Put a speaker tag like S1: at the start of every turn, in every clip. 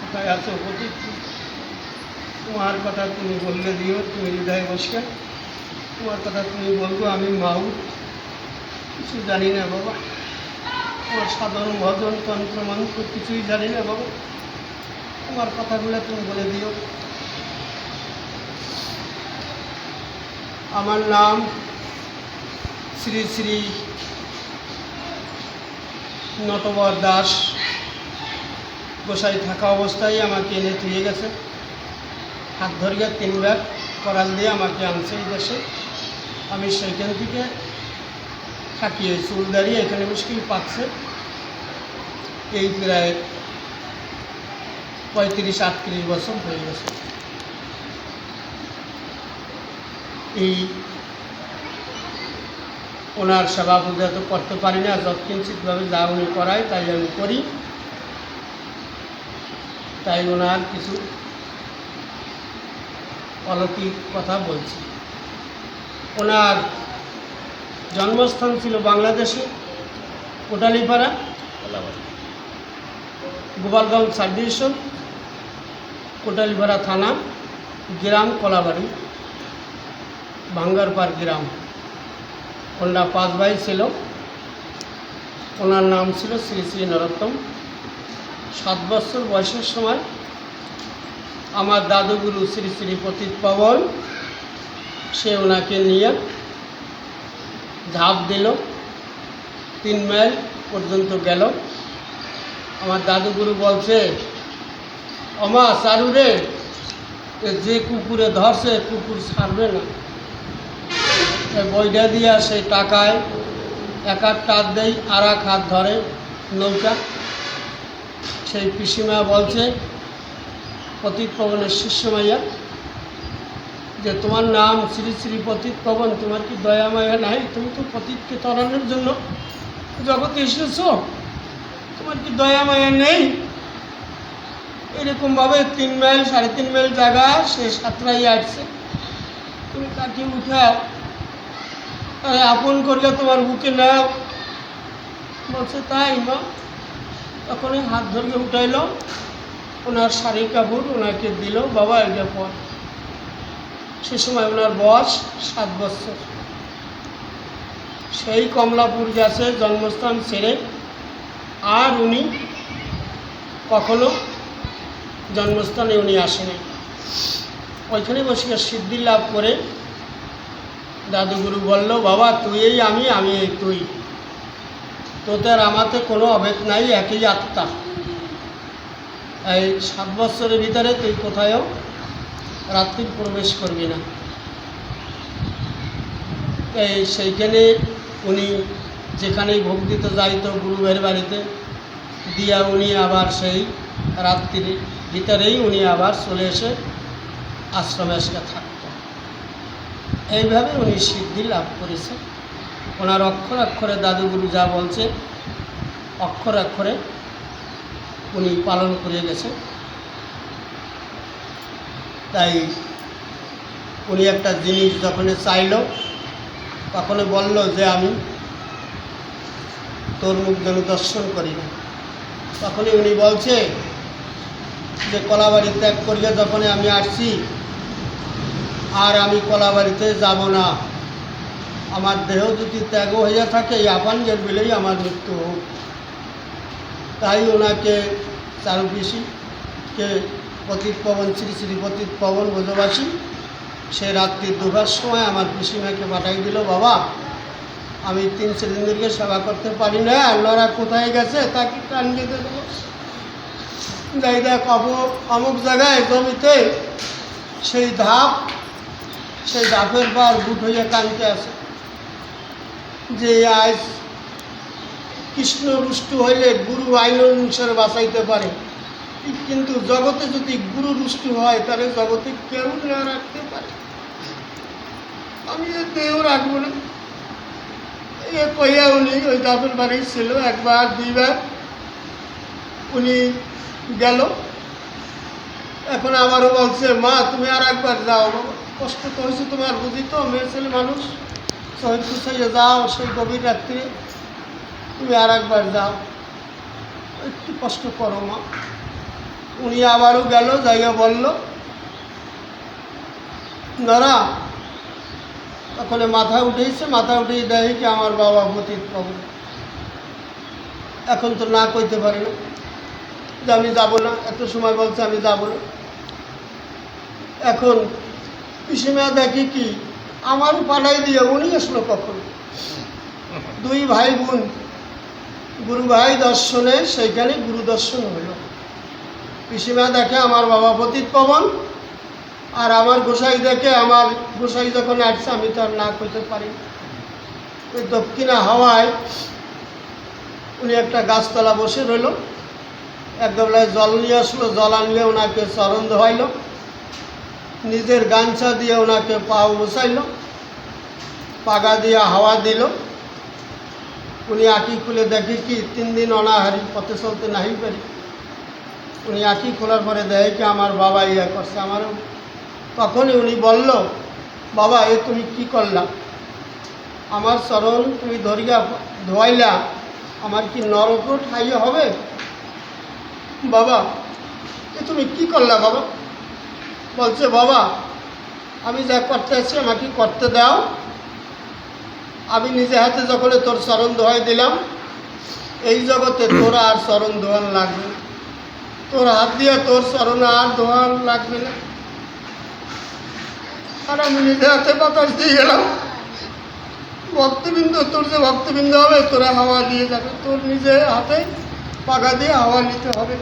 S1: কোথায় আছো তোমার কথা তুমি বললে দিও, তুমি হৃদয় বসে তোমার কথা তুমি বলব, আমি মাউ। কিছু জানি না বাবা। তোমার সাধারণ ভজন, তন্ত্র, মন্ত্র কিছুই জানি না বাবা। তোমার কথাগুলো তুমি বলে দিও। আমার নাম শ্রী শ্রী নটবর দাস গোসাই থাকা অবস্থায় আমাকে এনে থুয়ে গেছে। হাত ধরিয়া তিনবার করাল দিয়ে আমাকে আনছে এই দেশে। আমি সেইখান থেকে থাকি ওই চুল দাঁড়িয়ে এখানে মুশকিল পাচ্ছে। এই প্রায় পঁয়ত্রিশ, আটত্রিশ বছর হয়ে গেছে। এই ওনার সেবা পূজা তো করতে পারি না যৎকিঞ্চিতভাবে যা উনি করায় তাই আমি করি। তাই ওনার কিছু অলৌকিক কথা বলছি। ওনার জন্মস্থান ছিল বাংলাদেশে কোটালীপাড়া গোপালগঞ্জ সাব ডিভিশন কোটালীপাড়া থানা গ্রাম কলাবাড়ি ভাঙ্গারপাড় গ্রাম। ওনারা পাঁচ ভাই ছিল। ওনার নাম ছিল শ্রী শ্রী নরোত্তম। সাত বছর বয়সের সময় আমার দাদুগুরু শ্রী শ্রী পতিত পবন, সে ওনাকে নিয়ে ঝাঁপ দিল। তিন মাইল পর্যন্ত গেল। আমার দাদুগুরু বলছে, অমা চারু রে যে কুকুরে ধরছে, কুকুর ছাড়বে না। বইটা দিয়া সেই টাকায় এক হাত টাত দেই, আর এক হাত ধরে নৌকা। সেই পিসিমা বলছে, পতিত পবনের শিষ্য মাইয়া, যে তোমার নাম শ্রী শ্রী পতিত পবন, তোমার কি দয়া মায়া নাই? তুমি তো পতিতকে তরানোর জন্য জগতে এসেছ। তোমার কি দয়া মায়া নেই? এরকমভাবে তিন মাইল, সাড়ে তিন মাইল জায়গা সে সাঁতরাই আসছে। তুমি তাকে আরে আপন করলে তোমার বুকে নাও। বলছে, তাই মা। তখন হাত ধরে উঠাইল। ওনার শাড়ি কাপড় ওনাকে দিল, বাবা এটা পর। সে সময় ওনার বয়স সাত বছর। সেই কমলাপুর গেছে জন্মস্থান ছেড়ে। আর উনি কখনো জন্মস্থানে উনি আসেনি। ওইখানে বসে সিদ্ধি লাভ করে দাদুগুরু বলল, বাবা তুই আমি আমি এই তুই। তোদের আমাতে কোনো অভেদ নাই, একই আত্মা। এই সাত বছরের ভিতরে তুই কোথায়ও রাত্রি প্রবেশ করবি না। এই সেইখানে উনি যেখানেই ভোগ দিতে যাইত গুরুবের বাড়িতে, দিয়া উনি আবার সেই রাত্রির ভিতরেই উনি আবার চলে এসে আশ্রমে এসে থাকত এইভাবে উনি সিদ্ধি লাভ করেছে ওনার অক্ষর অক্ষরে দাদুগুরু যা বলছে, অক্ষর অক্ষরে উনি পালন করে গেছে তাই উনি একটা জিনিস যখন চাইল তখন বলল যে আমি তোর মুখ যেন দর্শন করি না। তখনই উনি বলছে যে কলাবাড়ি ত্যাগ করিয়া যখন আমি আসছি আর আমি কলাবাড়িতে যাব না। আমার দেহ যদি ত্যাগ হইয়া থাকে এই আপাঞ্জের বিলেই আমার মৃত্যু হোক। তাই ওনাকে চারু পিসিকে পতিত পবন, শ্রী শ্রী পতিত পবন ব্রজবাসী সে রাত্রি দুবার সময় আমার পিসিমাকে পাঠাই দিল, বাবা, আমি তিন সিলিন্ডারকে সেবা করতে পারি না আল্লাহরা কোথায় গেছে? তাকে টান দেবো। যাই দেখ অমুক জায়গায় জমিতে সেই ধাপ সেই ধাপের পর বুট হইয়া কানতে আছে যে আজ কৃষ্ণ রুষ্ট হইলে গুরু আইন অনুসারে বাঁচাইতে পারে। কিন্তু জগতে যদি গুরু রুষ্ট হয়, তাহলে জগতে কেউ না রাখতে পারে? আমি দেহ রাখব না। এ কইয়া উনি ওই দাদুর বাড়ি ছিল একবার, দুইবার উনি গেল। এখন আবারও বলছে, মা, তুমি আর একবার যাও বাবা। কষ্ট তো তুমি আর বুঝি তো? মেয়ে ছেলে মানুষ। শহীদ খুশাইয়ে যাও, সেই গভীর রাত্রে। তুমি আর একবার যাও। একটু কষ্ট করো মা। উনি আবারও গেল জায়গা বলল দাঁড়া তখন মাথা উঠেছে, মাথা উঠেই দেয় কি আমার বাবা পতিত পাবো এখন তো না কইতে পারি না। যে আমি যাব না, এত সময় বলছে আমি যাব না। এখন পিসিমা দেখি কি? আমারও পাঠাই দিয়ে উনি আসলো কখন? দুই ভাই বোন। গুরু ভাই দর্শনে, সেইখানে গুরু দর্শন হইল পিসিমা দেখে আমার বাবা পতিত পবন, আর আমার গোসাই দেখে আমার গোসাই যখন আসছে, আমি তো আর না করতে পারি। ওই দক্ষিণা হাওয়ায় উনি একটা গাছতলা বসে রইল। এক গাবলায় জল নিয়ে আসলো, জল আনলে ওনাকে চরণ ধোয়াইল নিজের গামছা দিয়ে ওনাকে পাও বসাইল, পাগা দিয়ে হাওয়া দিল। উনি আঁকি খুলে দেখে কি তিন দিন অনাহারি পথে চলতে নাহি পারি। উনি আঁকি খোলার পরে দেখে কি আমার বাবা ইয়া করছে। আমারও তখনই উনি বলল, বাবা, এ তুমি কি করলা? আমার চরণ তুমি ধরিয়া ধোয়াইলা, আমার কি নরকও ঠাইয়ে হবে? বাবা, এ তুমি কি করলা বাবা? বলছে, বাবা, আমি যা করতে আছি আমাকে করতে দাও। আমি নিজে হাতে যখন তোর চরণ ধোয়াই দিলাম, এই জগতে তোর আর চরণ ধোয়ান লাগবে না। তোর হাত দিয়ে তোর চরণ আর ধোয়ান লাগবে না। আর আমি নিজে হাতে বাতাস দিয়ে গেলাম ভক্তবৃন্দ, তোর যে ভক্তবৃন্দ হবে, তোরা হাওয়া দিয়ে যাবে। তোর নিজে হাতে পাকা দিয়ে হাওয়া নিতে হবে।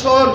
S1: শোন